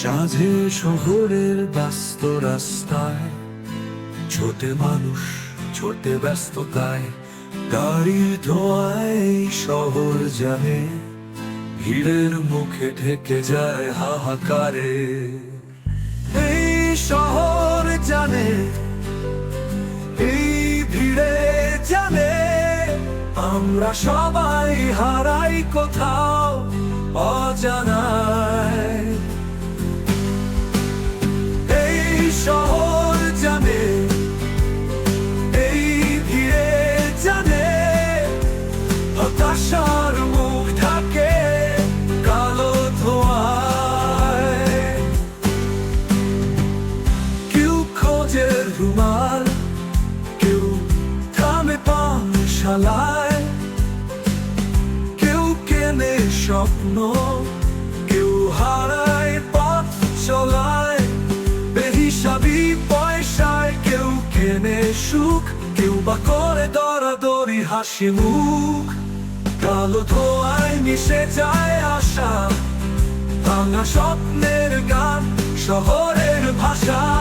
সাঝে শহরের ব্যস্ত রাস্তায়, ছোটে মানুষ, ছোটে ব্যস্ততায়, গাড়ির ধোঁয়ায় শহর জানে, ভিড়ের মুখে ঢেকে যায় হাহাকারে। এই শহর জানে, এই ভিড়ে জানে, আমরা সবাই হারাই কোথাও পানশালায় কেউ কেনে স্বপ্ন কেউ হারায় পথ চলায় বেহিসাবি পয়সায় কেউ কেনে সুখ কেউ বা করে দরাদরি হাসি মুখ কালো ধোয়ায় মিশে যায় আশা ভাঙা স্বপ্নের গান শহরের ভাষা